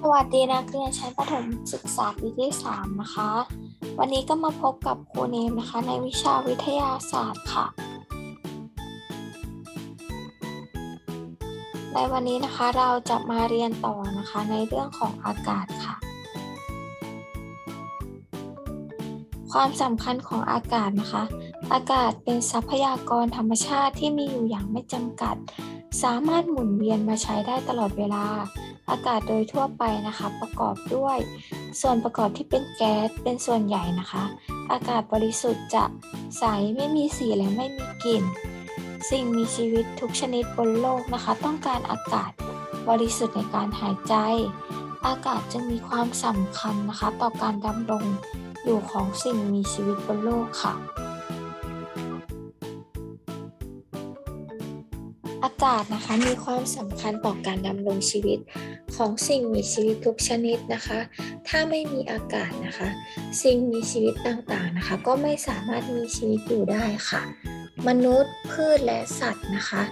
สวัสดีนักเรียนชั้นประถมศึกษาปีที่ 3 นะคะ วันนี้ก็มาพบกับครูเนมนะคะ ในวิชาวิทยาศาสตร์ค่ะ ในวันนี้นะคะเราจะมาเรียนต่อนะคะในเรื่องของอากาศค่ะ ความสำคัญของอากาศนะคะ อากาศเป็นทรัพยากรธรรมชาติที่มีอยู่อย่างไม่จำกัด สามารถหมุนเวียนมาใช้ได้ตลอดเวลา อากาศโดยทั่วไปนะคะ ประกอบด้วย ส่วนประกอบที่เป็นแก๊สเป็นส่วนใหญ่นะคะ อากาศบริสุทธิ์จะใสไม่มีสีและไม่มีกลิ่น สิ่งมีชีวิตทุกชนิดบนโลกนะคะ ต้องการอากาศบริสุทธิ์ในการหายใจ อากาศจึงมีความสำคัญนะคะ ต่อการดำรงอยู่ของสิ่งมีชีวิตบนโลกค่ะ อากาศนะคะมีความสำคัญต่อการดำรงชีวิตของสิ่งมีชีวิตทุกชนิดนะคะ ถ้าไม่มีอากาศนะคะ สิ่งมีชีวิตต่างๆนะคะ ก็ไม่สามารถมีชีวิตอยู่ได้ค่ะ มนุษย์พืชและสัตว์นะคะ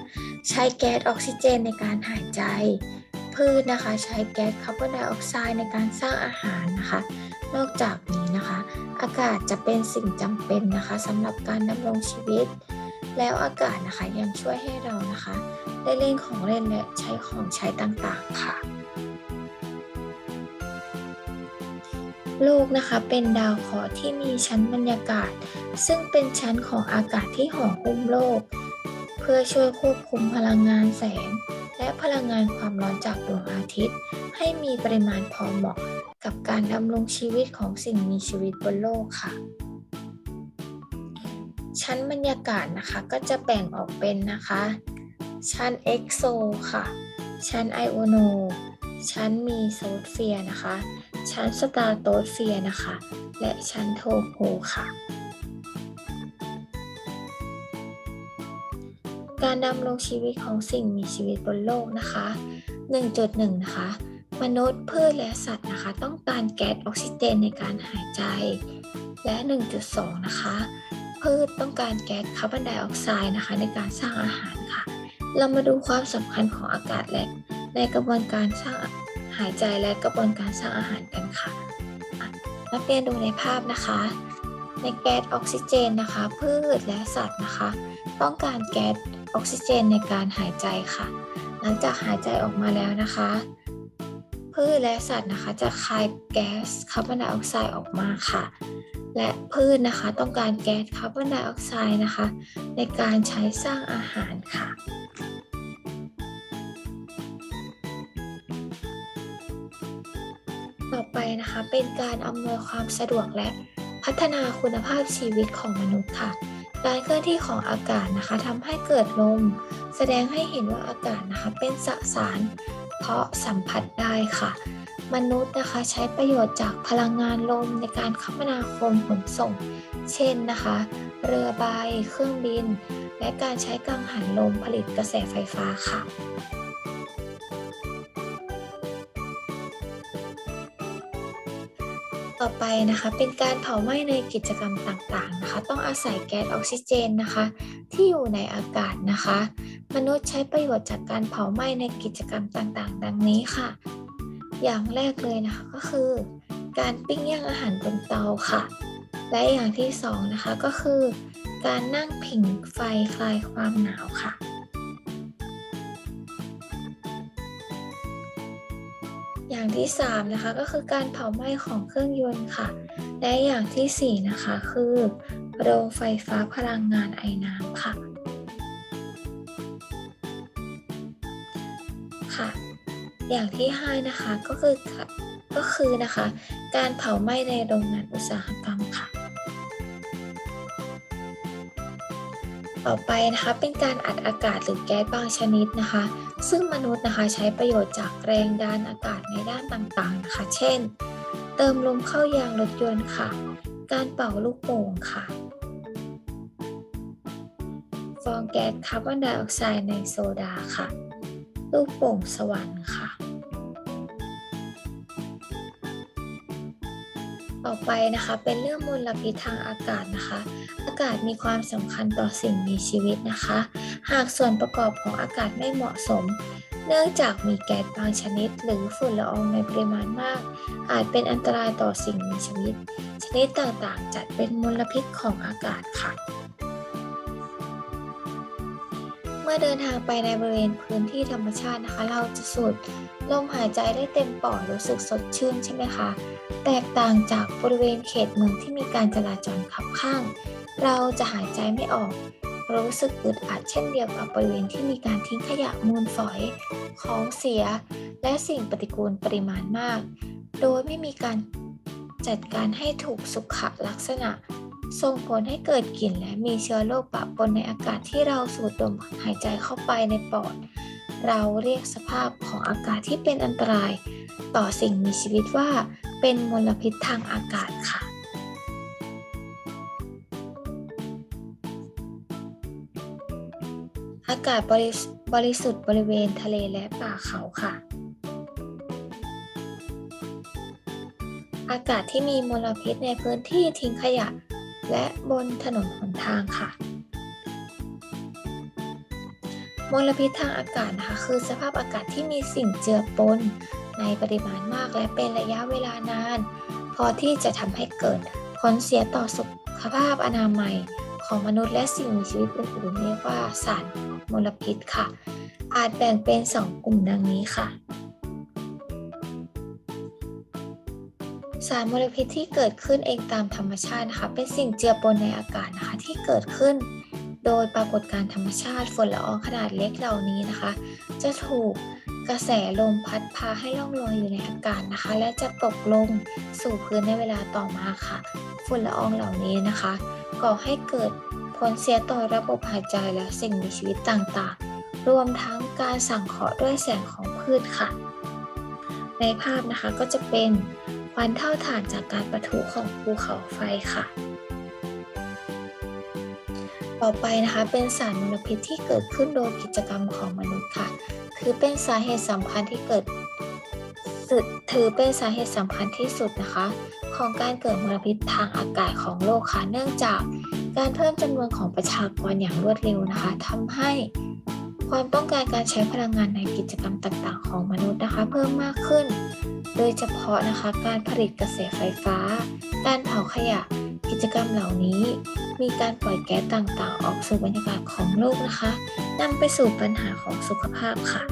ใช้แก๊สออกซิเจนในการหายใจ พืชนะคะใช้แก๊สคาร์บอนไดออกไซด์ในการสร้างอาหารนะคะ นอกจากนี้นะคะ อากาศจะเป็นสิ่งจำเป็นนะคะสำหรับการดำรงชีวิต แล้วอากาศนะคะยังช่วยให้เรานะคะ ได้เล่นของเล่นและใช้ของใช้ต่างๆค่ะ โลกนะคะเป็นดาวเคราะห์ที่มีชั้นบรรยากาศ ซึ่งเป็นชั้นของอากาศที่ห่อหุ้มโลก เพื่อช่วยควบคุมพลังงานแสง และพลังงานความร้อนจากดวงอาทิตย์ ให้มีปริมาณพอเหมาะกับการดำรงชีวิตของสิ่งมีชีวิตบนโลกค่ะ ชั้นบรรยากาศนะคะก็จะแบ่งออกเป็นนะคะ ชั้นเอ็กโซค่ะ ชั้นไอโอโนชั้นมีโซเฟียนะคะ ชั้นสตาร์โตสเฟียนะคะ และชั้นโทโพค่ะ การดำรงชีวิตของสิ่งมีชีวิตบนโลกนะคะ 1.1 นะคะ มนุษย์พืชและสัตว์นะคะ ต้องการแก๊สออกซิเจนในการหายใจ และ 1.2 นะคะ พืชต้องการแก๊สคาร์บอนไดออกไซด์นะคะ ในการสร้างอาหารค่ะ เรามาดูความสำคัญของอากาศและในกระบวนการสร้างหายใจและกระบวนการสร้างอาหารกันค่ะอะนักเรียนดูในภาพนะคะ ในแก๊สออกซิเจนนะคะ พืชและสัตว์นะคะ ต้องการแก๊สออกซิเจนในการหายใจค่ะ หลังจากหายใจออกมาแล้วนะคะ พืชและสัตว์นะคะจะคายแก๊สคาร์บอนไดออกไซด์ออกมาค่ะ และพืชนะคะต้องการแก๊สคาร์บอนไดออกไซด์นะคะ ในการใช้สร้างอาหารค่ะต่อไปนะคะเป็นการอำนวยความสะดวกและพัฒนาคุณภาพชีวิตของมนุษย์ค่ะ การเคลื่อนที่ของอากาศนะคะทำให้เกิดลม แสดงให้เห็นว่าอากาศนะคะเป็นสสาร เพราะสัมผัสได้ค่ะ มนุษย์นะคะใช้ประโยชน์จากพลังงานลมในการคมนาคมขนส่ง เช่นนะคะ เรือใบ เครื่องบิน และการใช้กังหันลมผลิตกระแสไฟฟ้าค่ะต่อไปนะคะเป็นการเผาไหม้ในกิจกรรมต่างๆนะคะ ต้องอาศัยแก๊สออกซิเจนนะคะ ที่อยู่ในอากาศนะคะ มนุษย์ใช้ประโยชน์จากการเผาไหม้ในกิจกรรมต่างๆ ดังนี้ค่ะ อย่างแรกเลยนะคะก็คือ การปิ้งย่างอาหารบนเตาค่ะ และอย่างที่สองนะคะก็คือ การนั่งผิงไฟคลายความหนาวค่ะอย่างที่3นะคะก็คือการเผาไหม้ของเครื่องยนต์ค่ะ และอย่างทีสี่4นะคะคือโรงไฟฟ้าพลังงานไอน้ำค่ะ อย่างที่ 5 นะคะก็คือก็คือนะคะ การเผาไหม้ในโรงงานอุตสาหกรรมค่ะ ต่อไปนะคะเป็นการอัดอากาศหรือแก๊สบางชนิดนะคะ ซึ่งมนุษย์นะคะใช้ประโยชน์จากแรงดันอากาศในด้านต่างๆนะคะ เช่น เติมลมเข้ายางรถยนต์ค่ะ การเป่าลูกโป่งค่ะฟองแก๊สคาร์บอนไดออกไซด์ในโซดาค่ะ ลูกโป่งสวรรค์ค่ะ ต่อไปนะคะ เป็นเรื่องมลพิษทางอากาศนะคะ อากาศมีความสำคัญต่อสิ่งมีชีวิตนะคะ หากส่วนประกอบของอากาศไม่เหมาะสม เนื่องจากมีแก๊สบางชนิด หรือฝุ่นละอองในปริมาณมาก อาจเป็นอันตรายต่อสิ่งมีชีวิต ชนิดต่างๆ จัดเป็นมลพิษของอากาศค่ะ มื่อเดินทางไปในบริเวณพื้นที่ธรรมชาตินะคะ เราจะสูดลมหายใจได้เต็มปอดรู้สึกสดชื่นใช่ไหมคะแตกต่างจากบริเวณเขตเมืองที่มีการจราจรขับข้าง เราจะหายใจไม่ออกรู้สึกอึดอัดเช่นเดียวกับบริเวณที่มีการทิ้งขยะมูลฝอยของเสีย และสิ่งปฏิกูลปริมาณมาก โดยไม่มีการจัดการให้ถูกสุขลักษณะ ส่งผลให้เกิดกลิ่นและมีเชื้อโรคปะปนในอากาศที่เราสูดดมหายใจเข้าไปในปอด เราเรียกสภาพของอากาศที่เป็นอันตราย ต่อสิ่งมีชีวิตว่าเป็นมลพิษทางอากาศค่ะอากาศบริสบริสุทธิ์บริเวณทะเลและป่าเขาค่ะ อากาศที่มีมลพิษในพื้นที่ทิ้งขยะ และบนถนนหนทางค่ะ มลพิษทางอากาศนะคะ คือสภาพอากาศที่มีสิ่งเจือปนในปริมาณมากและเป็นระยะเวลานาน พอที่จะทำให้เกิดผลเสียต่อสุขภาพอนามัยของมนุษย์และสิ่งมีชีวิตอื่นๆเรียกว่าสารมลพิษค่ะ อาจแบ่งเป็น 2 กลุ่มดังนี้ค่ะ สารมลพิษที่เกิดขึ้นเองตามธรรมชาตินะคะ เป็นสิ่งเจือปนในอากาศนะคะ ที่เกิดขึ้นโดยปรากฏการธรรมชาติฝุ่นละอองขนาดเล็กเหล่านี้นะคะ จะถูกกระแสลมพัดพาให้ล่องลอยอยู่ในอากาศนะคะ และจะตกลงสู่พื้นในเวลาต่อมาค่ะ ฝุ่นละอองเหล่านี้นะคะ ก่อให้เกิดผลเสียต่อระบบหายใจและสิ่งมีชีวิตต่างๆ รวมทั้งการสังเคราะห์ด้วยแสงของพืชค่ะ ในภาพนะคะก็จะเป็น ควันเท่าฐานจากการประทุของภูเขาไฟค่ะ ต่อไปนะคะเป็นสารมลพิษที่เกิดขึ้นโดยกิจกรรมของมนุษย์ค่ะ คือเป็นสาเหตุสำคัญที่เกิดสุดถือเป็นสาเหตุสำคัญที่สุดนะคะ ของการเกิดมลพิษทางอากาศของโลกค่ะ เนื่องจากการเพิ่มจำนวนของประชากรอย่างรวดเร็วนะคะทำให้ ความต้องการการใช้พลังงานในกิจกรรมต่างๆ ของมนุษย์นะคะเพิ่มมากขึ้น โดยเฉพาะนะคะการผลิตกระแสไฟฟ้า การเผาขยะ กิจกรรมเหล่านี้ มีการปล่อยแก๊สต่างๆ ออกสู่บรรยากาศของโลกนะคะนำไปสู่ปัญหาของสุขภาพค่ะ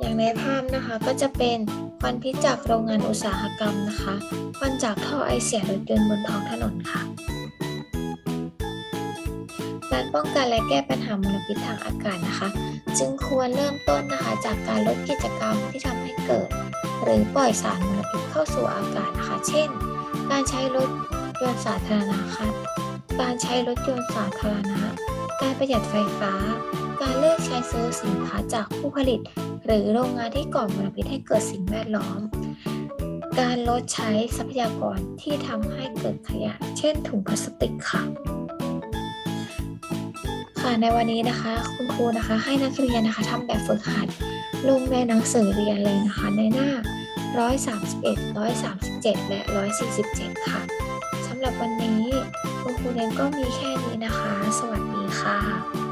อย่างในภาพนะคะก็จะเป็นควันพิษจากโรงงานอุตสาหกรรมนะคะ ควันจากท่อไอเสียรถยนต์บนท้องถนนค่ะ การป้องกันและแก้ปัญหามลพิษทางอากาศนะคะ จึงควรเริ่มต้นนะคะจากการลดกิจกรรมที่ทำให้เกิด หรือปล่อยสารมลพิษเข้าสู่อากาศนะคะ เช่น การใช้รถยนต์สาธารณะค่ะการใช้รถยนต์สาธารณะ การประหยัดไฟฟ้า การเลือกใช้ซื้อสินค้าจากผู้ผลิต หรือโรงงานที่ก่อมลพิษให้เกิดสิ่งแวดล้อม การลดใช้ทรัพยากรที่ทำให้เกิดขยะ เช่นถุงพลาสติกค่ะ ค่ะในวันนี้นะคะ คุณครูนะคะ ให้นักเรียนนะคะทำแบบฝึกหัด ลงในหนังสือเรียนเลยนะคะ ในหน้า 131 137 และ 147 ค่ะสำหรับวันนี้คุณครูเนมก็มีแค่นี้นะคะ สวัสดีค่ะ